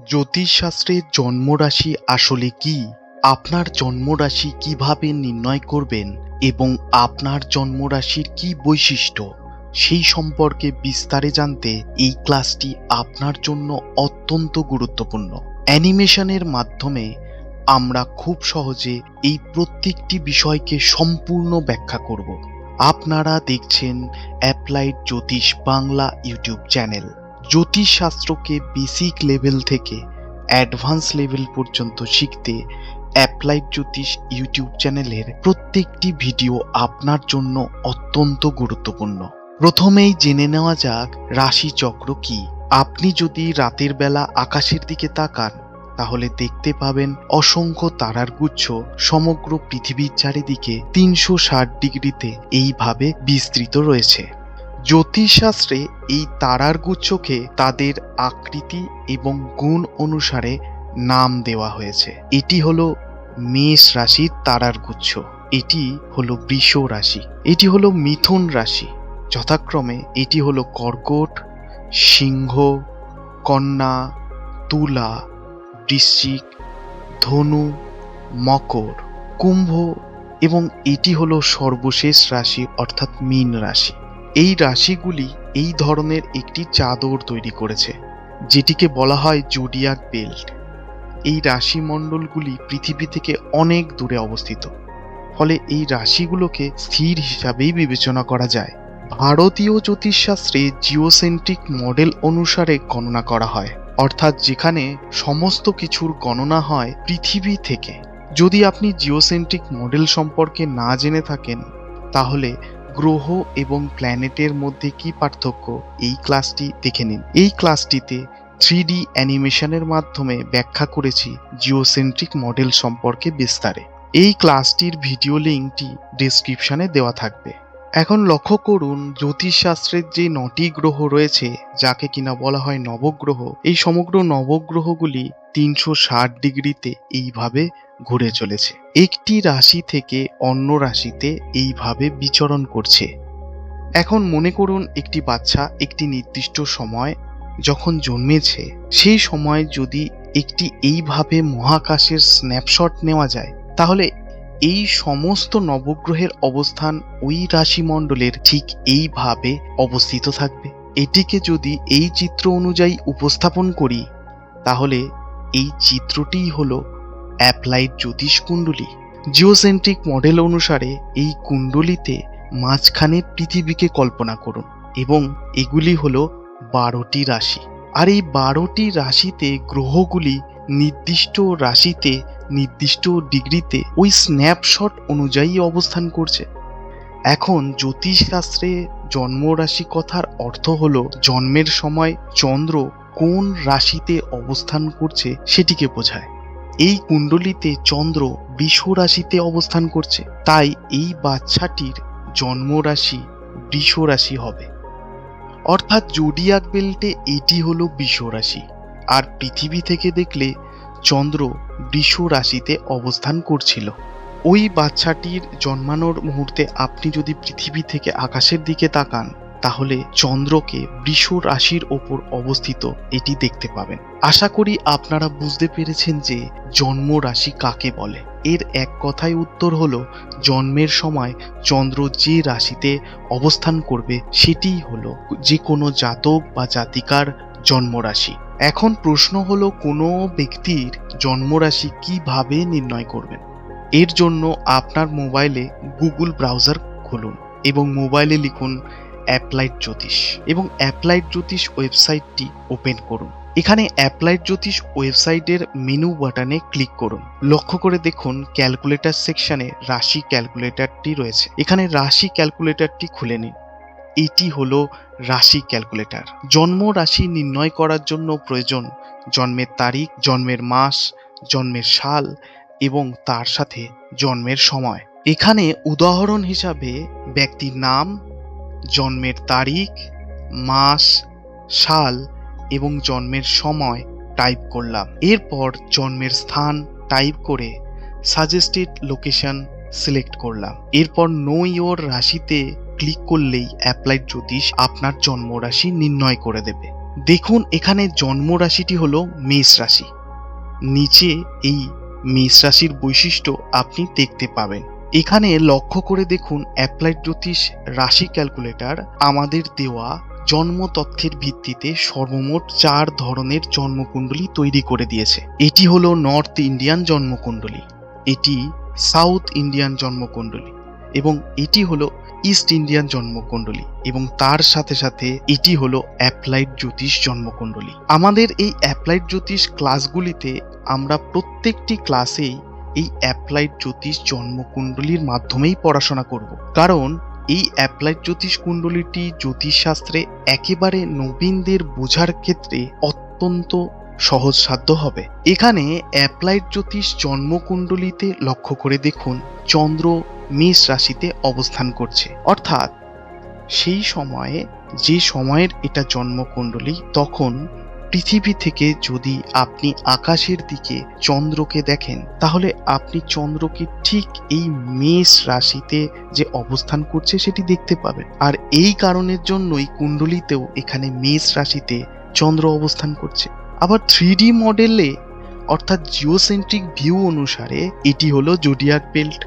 জ্যোতিষশাস্ত্রে জন্মরাশি আসলে কি? আপনার জন্মরাশি কীভাবে নির্ণয় করবেন? এবং আপনার জন্মরাশির কি বৈশিষ্ট্য? সেই সম্পর্কে বিস্তারে জানতে এই ক্লাসটি আপনার জন্য অত্যন্ত গুরুত্বপূর্ণ। অ্যানিমেশনের মাধ্যমে আমরা খুব সহজে এই প্রত্যেকটি বিষয়কে সম্পূর্ণ ব্যাখ্যা করব। আপনারা দেখছেন applied Jyotish Bangla YouTube channel. জ্যোতিষশাস্ত্রকে basic level থেকে অ্যাডভান্স লেভেল পর্যন্ত শিখতে অ্যাপ্লাইড জ্যোতিষ ইউটিউব চ্যানেলের প্রত্যেকটি ভিডিও আপনার জন্য অত্যন্ত গুরুত্বপূর্ণ। প্রথমেই জেনে নেওয়া যাক রাশিচক্র কি। আপনি যদি রাতের বেলা আকাশের দিকে তাকান, তাহলে দেখতে পাবেন অসংখ্য তারার গুচ্ছ সমগ্র পৃথিবীর চারিদিকে তিনশো ষাট ডিগ্রিতে এইভাবে বিস্তৃত রয়েছে। জ্যোতিষশাস্ত্রে এই তারার গুচ্ছকে তাদের আকৃতি এবং গুণ অনুসারে নাম দেওয়া হয়েছে। এটি হলো মেষ রাশির তারার গুচ্ছ এটি হলো বৃষ রাশি। এটি হলো মিথুন রাশি। যথাক্রমে এটি হলো কর্কট, সিংহ, কন্যা, তুলা, বৃশ্চিক, ধনু, মকর, কুম্ভ এবং এটি হলো সর্বশেষ রাশি অর্থাৎ মীন রাশি। এই রাশিগুলি এই ধরনের একটি চাদর তৈরি করেছে, যেটিকে বলা হয় জুডিয়াক বেল্ট। এই রাশিমণ্ডলগুলি পৃথিবী থেকে অনেক দূরে অবস্থিত, ফলে এই রাশিগুলোকে স্থির হিসাবেই বিবেচনা করা যায়। ভারতীয় জ্যোতিষশাস্ত্রে জিওসেন্ট্রিক মডেল অনুসারে গণনা করা হয়, অর্থাৎ যেখানে সমস্ত কিছুর গণনা হয় পৃথিবী থেকে। যদি আপনি জিওসেন্ট্রিক মডেল সম্পর্কে না জেনে থাকেন, তাহলে গ্রহ এবং প্ল্যানেটের মধ্যে কি পার্থক্য? এই ক্লাসটি দেখে নিন। এই ক্লাসটিতে থ্রি ডি অ্যানিমেশনের মাধ্যমে ব্যাখ্যা করেছি জিওসেন্ট্রিক মডেল সম্পর্কে বিস্তারে। এই ক্লাসটির ভিডিও লিঙ্কটি ডিসক্রিপশনে দেওয়া থাকবে। এখন লক্ষ্য করুন, জ্যোতিষশাস্ত্রের যে নটি গ্রহ রয়েছে, যাকে কিনা বলা হয় নবগ্রহ, এই সমগ্র নবগ্রহগুলি তিনশো ষাট ডিগ্রিতে এইভাবে ঘুরে চলেছে। একটি রাশি থেকে অন্য রাশিতে এইভাবে বিচরণ করছে। এখন মনে করুন একটি বাচ্চা একটি নির্দিষ্ট সময় যখন জন্মেছে, সেই সময় যদি একটি এইভাবে মহাকাশের স্ন্যাপশট নেওয়া যায়, তাহলে এই সমস্ত নবগ্রহের অবস্থান ওই রাশিমণ্ডলের ঠিক এইভাবে অবস্থিত থাকবে। এটিকে যদি এই চিত্র অনুযায়ী উপস্থাপন করি, তাহলে এই চিত্রটিই হলো অ্যাপ্লাইড জ্যোতিষ কুণ্ডলী। জিওসেন্ট্রিক মডেল অনুসারে এই কুণ্ডলিতে মাঝখানে পৃথিবীকে কল্পনা করুন এবং এগুলি হলো বারোটি রাশি। আর এই বারোটি রাশিতে গ্রহগুলি নির্দিষ্ট রাশিতে, নির্দিষ্ট ডিগ্রিতে ওই স্ন্যাপশট অনুযায়ী অবস্থান করছে। এখন জ্যোতিষশাস্ত্রে জন্মরাশি কথার অর্থ হলো জন্মের সময় চন্দ্র কোন রাশিতে অবস্থান করছে সেটিকে বোঝায়। এই কুণ্ডলিতে চন্দ্র বৃষ রাশিতে অবস্থান করছে। তাই এই বাচ্চাটির জন্মরাশি বৃষ রাশি হবে। অর্থাৎ জোডিয়াক বেল্টে এটি হলো বৃষ রাশি আর পৃথিবী থেকে দেখলে চন্দ্র বৃষ রাশিতে অবস্থান করছিল। ওই বাচ্চাটির জন্মানোর মুহূর্তে আপনি যদি পৃথিবী থেকে আকাশের দিকে তাকান তাহলে চন্দ্রকে বৃষ রাশির ওপর অবস্থিত এটি দেখতে পাবেন। আশা করি আপনারা বুঝতে পেরেছেন যে জন্ম রাশি কাকে বলে। এর এক কথায় উত্তর হলো, জন্মের সময় চন্দ্র যে রাশিতে অবস্থান করবে সেটিই হলো যে কোনো জাতক বা জাতিকার জন্মরাশি এখন প্রশ্ন হলো, কোনো ব্যক্তির জন্মরাশি কীভাবে নির্ণয় করবেন? এর জন্য আপনার মোবাইলে গুগল ব্রাউজার খুলুন এবং মোবাইলে লিখুন অ্যাপ্লাইড জ্যোতিষ এবং অ্যাপ্লাইড জ্যোতিষ ওয়েবসাইটটি ওপেন করুন। এখানে অ্যাপ্লাইড জ্যোতিষ ওয়েবসাইটের মেনু বাটনে ক্লিক করুন। লক্ষ্য করে দেখুন ক্যালকুলেটর সেকশনে রাশি ক্যালকুলেটরটি রয়েছে। এখানে রাশি ক্যালকুলেটরটি খুলে নিন। এটি হলো রাশি ক্যালকুলেটর। জন্ম রাশি নির্ণয় করার জন্য প্রয়োজন জন্মের তারিখ, জন্মের মাস, জন্মের সাল এবং তার সাথে জন্মের সময়। এখানে উদাহরণ হিসাবে ব্যক্তির নাম জন্মের তারিখ, মাস, সাল এবং জন্মের সময় টাইপ করলাম। এরপর জন্মের স্থান টাইপ করে সাজেস্টেড লোকেশন সিলেক্ট করলাম। এরপর নো ইয়োর রাশিতে ক্লিক করলেই অ্যাপ্লাইড জ্যোতিষ আপনার জন্মরাশি নির্ণয় করে দেবে। দেখুন, এখানে জন্ম রাশিটি হলো মেষ রাশি। নিচে এই মেষ রাশির বৈশিষ্ট্য আপনি দেখতে পাবেন। এখানে লক্ষ্য করে দেখুন অ্যাপ্লাইড জ্যোতিষ রাশি ক্যালকুলেটর, আমাদের দেওয়া জন্ম তথ্যের ভিত্তিতে সর্বমোট চার ধরনের জন্মকুণ্ডলী তৈরি করে দিয়েছে। এটি হলো নর্থ ইন্ডিয়ান জন্মকুণ্ডলী, এটি সাউথ ইন্ডিয়ান জন্মকুণ্ডলী এবং এটি হলো ইস্ট ইন্ডিয়ান জন্মকুণ্ডলী এবং তার সাথে সাথে এটি হলো অ্যাপ্লাইড জ্যোতিষ জন্মকুণ্ডলী। আমাদের এই অ্যাপ্লাইড জ্যোতিষ ক্লাসগুলিতে আমরা প্রত্যেকটি ক্লাসেই এই অ্যাপ্লাইড জ্যোতিষ জন্মকুণ্ডলীর মাধ্যমেই পড়াশোনা করব। কারণ এই অ্যাপ্লাইড জ্যোতিষ কুণ্ডলীটি জ্যোতিষশাস্ত্রে একেবারে নবীনদের বোঝার ক্ষেত্রে অত্যন্ত সহজসাধ্য হবে। এখানে অ্যাপ্লাইড জ্যোতিষ জন্মকুণ্ডলীতে লক্ষ্য করে দেখুন, চন্দ্র মেষ রাশিতে অবস্থান করছে। অর্থাৎ সেই সময়ে যে সময়ের এটা জন্মকুণ্ডলী, তখন পৃথিবী থেকে যদি আপনি আকাশের দিকে চন্দ্রকে দেখেন, তাহলে আপনি চন্দ্রকে ঠিক এই মেষ রাশিতে যে অবস্থান করছে সেটি দেখতে পাবেন। আর এই কারণের জন্যই কুণ্ডলিতেও এখানে মেষ রাশিতে চন্দ্র অবস্থান করছে। আবার থ্রি মডেলে, অর্থাৎ জিওসেন্ট্রিক ভিউ অনুসারে এটি হলো জোডিয়াক বেল্ট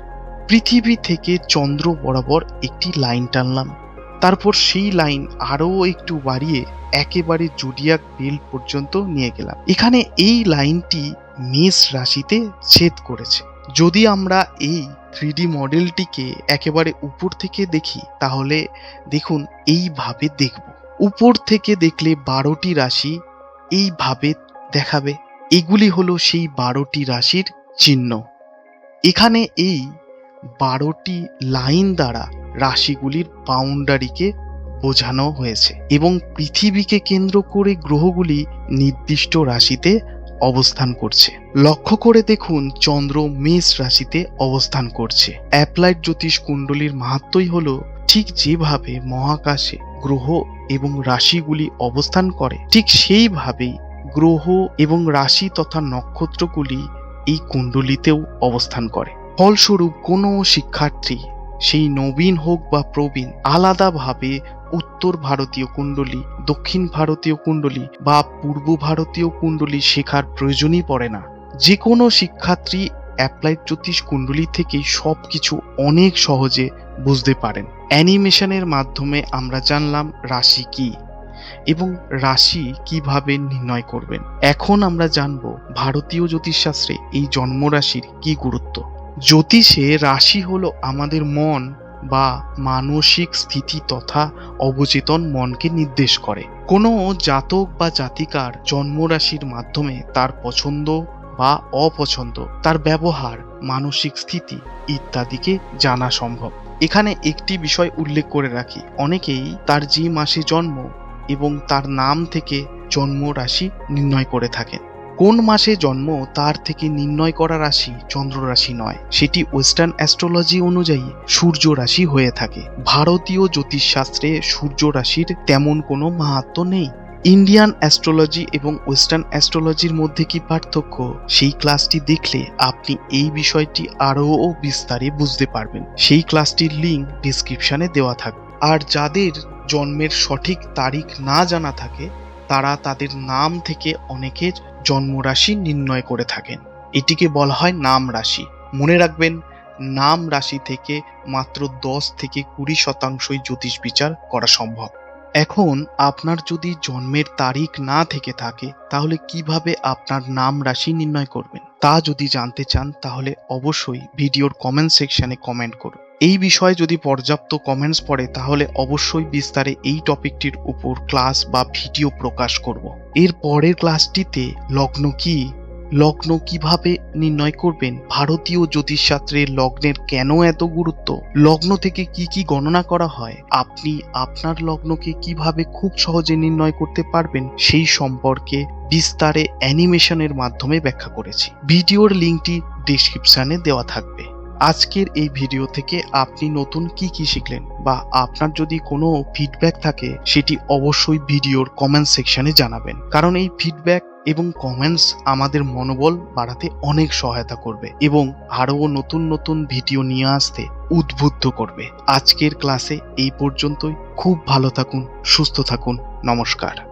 পৃথিবী থেকে চন্দ্র বরাবর একটি লাইন টানলাম। তারপর সেই লাইন আরও একটু বাড়িয়ে একেবারে জুডিয়াক বেল্ট পর্যন্ত নিয়ে গেলাম। এখানে এই লাইনটি মেষ রাশিতে ছেদ করেছে। যদি আমরা এই থ্রি মডেলটিকে একেবারে উপর থেকে দেখি, তাহলে দেখুন, এইভাবে দেখব। উপর থেকে দেখলে বারোটি রাশি এইভাবে দেখাবে। এগুলি হলো সেই বারোটি রাশির চিহ্ন। এখানে এই বারোটি লাইন দ্বারা রাশিগুলির বাউন্ডারিকে বোঝানো হয়েছে এবং পৃথিবীকে কেন্দ্র করে গ্রহগুলি নির্দিষ্ট রাশিতে অবস্থান করছে। লক্ষ্য করে দেখুন, চন্দ্র মেষ রাশিতে অবস্থান করছে। অ্যাপ্লাইড জ্যোতিষ কুণ্ডলীর মাহাত্মই হলো, ঠিক যেভাবে মহাকাশে গ্রহ এবং রাশিগুলি অবস্থান করে, ঠিক সেইভাবেই গ্রহ এবং রাশি তথা নক্ষত্রগুলি এই কুণ্ডলিতেও অবস্থান করে। ফলস্বরূপ কোনো শিক্ষার্থী সেই নবীন হোক বা প্রবীণ আলাদাভাবে উত্তর ভারতীয় কুণ্ডলী, দক্ষিণ ভারতীয় কুণ্ডলী বা পূর্ব ভারতীয় কুণ্ডলী শেখার প্রয়োজনই পড়ে না। যে কোনো শিক্ষার্থী অ্যাপ্লাইড জ্যোতিষ কুণ্ডলী থেকেই সব কিছু অনেক সহজে বুঝতে পারেন। অ্যানিমেশনের মাধ্যমে আমরা জানলাম রাশি কি এবং রাশি কীভাবে নির্ণয় করবেন। এখন আমরা জানব ভারতীয় জ্যোতিষশাস্ত্রে এই জন্মরাশির কি গুরুত্ব। জ্যোতিষে রাশি হলো আমাদের মন বা মানসিক স্থিতি তথা অবচেতন মনকে নির্দেশ করে। কোনো জাতক বা জাতিকার জন্মরাশির মাধ্যমে তার পছন্দ বা অপছন্দ, তার ব্যবহার, মানসিক স্থিতি ইত্যাদিকে জানা সম্ভব। এখানে একটি বিষয় উল্লেখ করে রাখি। অনেকেই তার যে মাসে জন্ম এবং তার নাম থেকে জন্ম রাশি নির্ণয় করে থাকেন। কোন মাসে জন্ম তার থেকে নির্ণয় করা রাশি চন্দ্র রাশি নয়? সেটি ওয়েস্টার্ন অ্যাস্ট্রোলজি অনুযায়ী সূর্য রাশি হয়ে থাকে। ভারতীয় জ্যোতিষশাস্ত্রে সূর্য রাশির তেমন কোনো মাহাত্ম নেই। ইন্ডিয়ান অ্যাস্ট্রোলজি এবং ওয়েস্টার্ন অ্যাস্ট্রোলজির মধ্যে কি পার্থক্য? সেই ক্লাসটি দেখলে আপনি এই বিষয়টি আরও বিস্তারে বুঝতে পারবেন। সেই ক্লাসটির লিঙ্ক ডিসক্রিপশনে দেওয়া থাকবে। আর যাদের জন্মের সঠিক তারিখ না জানা থাকে, তারা তাদের নাম থেকে অনেকের জন্মরাশি নির্ণয় করে থাকেন। এটিকে বলা হয় নাম রাশি। মনে রাখবেন, নাম রাশি থেকে মাত্র দশ থেকে কুড়ি শতাংশই জ্যোতিষ বিচার করা সম্ভব। এখন আপনার যদি জন্মের তারিখ না থেকে থাকে, তাহলে কীভাবে আপনার নাম রাশি নির্ণয় করবেন? তা যদি জানতে চান, তাহলে অবশ্যই ভিডিওর কমেন্ট সেকশনে কমেন্ট করুন। এই বিষয়ে যদি পর্যাপ্ত কমেন্টস পড়ে, তাহলে অবশ্যই বিস্তারে এই টপিকটির উপর ক্লাস বা ভিডিও প্রকাশ করব। এর পরের ক্লাসটিতে লগ্ন কি? লগ্ন কীভাবে নির্ণয় করবেন? ভারতীয় জ্যোতিষশাস্ত্রে লগ্নের কেন এত গুরুত্ব? লগ্ন থেকে কি কি গণনা করা হয়? আপনি আপনার লগ্নকে কীভাবে খুব সহজে নির্ণয় করতে পারবেন? সেই সম্পর্কে বিস্তারে অ্যানিমেশনের মাধ্যমে ব্যাখ্যা করেছি। ভিডিওর লিঙ্কটি ডিসক্রিপশনে দেওয়া থাকবে। আজকের এই ভিডিও থেকে আপনি নতুন কি কি শিখলেন বা আপনার যদি কোনো ফিডব্যাক থাকে, সেটি অবশ্যই ভিডিওর কমেন্ট সেকশনে জানাবেন। কারণ এই ফিডব্যাক এবং কমেন্টস আমাদের মনোবল বাড়াতে অনেক সহায়তা করবে এবং আরও নতুন নতুন ভিডিও নিয়ে আসতে উদ্বুদ্ধ করবে। আজকের ক্লাসে এই পর্যন্তই। খুব ভালো থাকুন, সুস্থ থাকুন। নমস্কার।